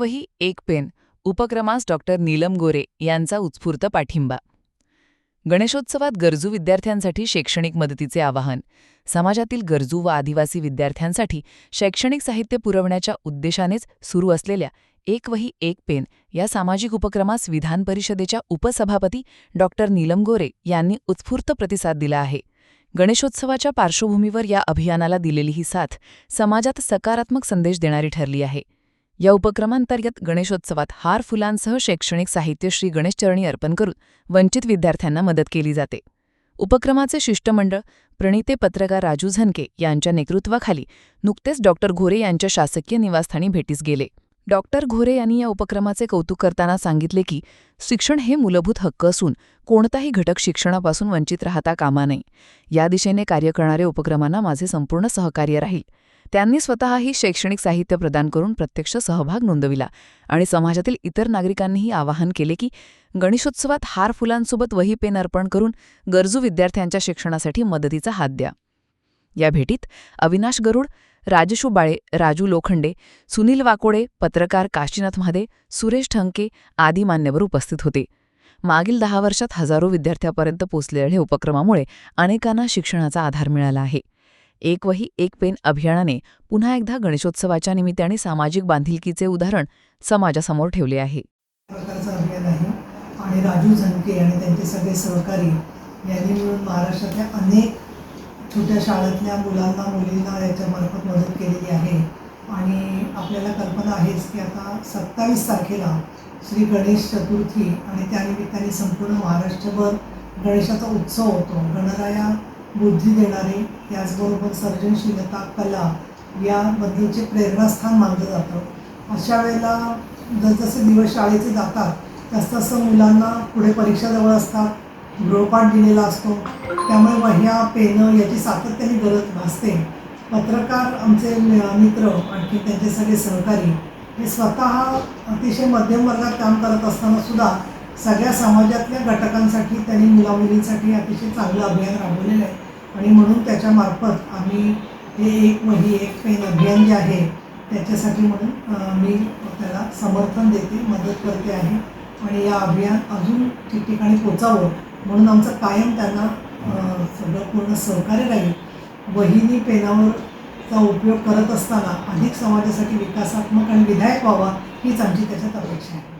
वही एक पेन. उपक्रमास डॉक्टर नीलम गोरे यांचा उत्स्फूर्त पाठिंबा. गणेशोत्सवात गरजू विद्यार्थ्यांसाठी शैक्षणिक मदतीचे आवाहन. समाजातील गरजू व आदिवासी विद्यार्थ्यांसाठी शैक्षणिक साहित्य पुरवण्याच्या उद्देशानेच सुरू असलेल्या एक वही एक पेन या सामाजिक उपक्रमास विधान परिषदेच्या उपसभापती डॉक्टर नीलम गोरे यांनी उत्स्फूर्त प्रतिसाद दिला आहे. गणेशोत्सवाच्या पार्श्वभूमीवर या अभियानाला दिलेली ही साथ समाजात सकारात्मक संदेश देणारी ठरली आहे. या उपक्रमांतर्गत गणेशोत्सवात हार फुलांसह शैक्षणिक साहित्य श्री गणेशचरणी अर्पण करून वंचित विद्यार्थ्यांना मदत केली जाते. उपक्रमाचे शिष्टमंडळ प्रणिते पत्रकार राजू झनके यांच्या नेतृत्वाखाली नुकतेच डॉक्टर घोरे यांच्या शासकीय निवासस्थानी भेटीस गेले. डॉक्टर घोरे यांनी या उपक्रमाचे कौतुक करताना सांगितले की शिक्षण हे मूलभूत हक्क असून कोणताही घटक शिक्षणापासून वंचित राहता कामा नये. या दिशेने कार्य करणाऱ्या उपक्रमांना माझे संपूर्ण सहकार्य राहील. त्यांनी स्वतःही शैक्षणिक साहित्य प्रदान करून प्रत्यक्ष सहभाग नोंदविला आणि समाजातील इतर नागरिकांनीही आवाहन केले की गणेशोत्सवात हार फुलांसोबत वही पेन अर्पण करून गरजू विद्यार्थ्यांच्या शिक्षणासाठी मदतीचा हात द्या. या भेटीत अविनाश गरुड राजशू बाळे राजू लोखंडे सुनील वाकोडे पत्रकार काशीनाथ महादे सुरेश ठंके आदी मान्यवर उपस्थित होते. मागील दहा वर्षात हजारो विद्यार्थ्यापर्यंत पोचलेल्या उपक्रमामुळे अनेकांना शिक्षणाचा आधार मिळाला आहे. एक वही एक पेन अभियानाने पुन्हा एकदा गणेशोत्सवाच्या निमित्ताने सामाजिक बांधिलकीचे उदाहरण समाजासमोर ठेवले आहे. आहे आणि राजू झनके आणि त्यांचे सगळे सहकारी यांनी मिळून महाराष्ट्रातल्या अनेक छोट्या शाळेतल्या मुलांना मुलींना याच्यामार्फत मदत केलेली आहे. आणि आपल्याला कल्पना आहेच की आता सत्तावीस तारखेला श्री गणेश चतुर्थी आणि त्यानिमित्ताने संपूर्ण महाराष्ट्रभर गणेशाचा उत्सव होतो. गणराया बुद्धी देणारे त्याचबरोबर सर्जनशीलता कला याबद्दलचे प्रेरणास्थान मानलं जातं. अशा वेळेला जसजसे दिवस शाळेचे जातात तसतसं मुलांना पुढे परीक्षा जवळ असतात. गृहपाठ दिलेला असतो. त्यामुळे वह्या पेनं याची सातत्याने गरज भासते. पत्रकार आमचे मित्र आणखी त्यांचे सगळे सहकारी हे स्वतः अतिशय मध्यम वर्गात काम करत असताना सुद्धा सगळ्या समाजातल्या घटकांसाठी त्यांनी मुलामुलींसाठी अतिशय चांगलं अभियान राबवलेलं आहे. आणि म्हणून त्याच्यामार्फत आम्ही हे एक वही एक पेन अभियान जे आहे त्याच्यासाठी म्हणून मी त्याला समर्थन देते मदत करते आहे. आणि या अभियान अजून ठिकठिकाणी पोचावं म्हणून आमचं कायम त्यांना सगळं पूर्ण सहकार्य राहील. वहिनी पेनावरचा उपयोग करत असताना अधिक समाजासाठी विकासात्मक आणि विधायक व्हावा हीच आमची त्याच्यात अपेक्षा आहे.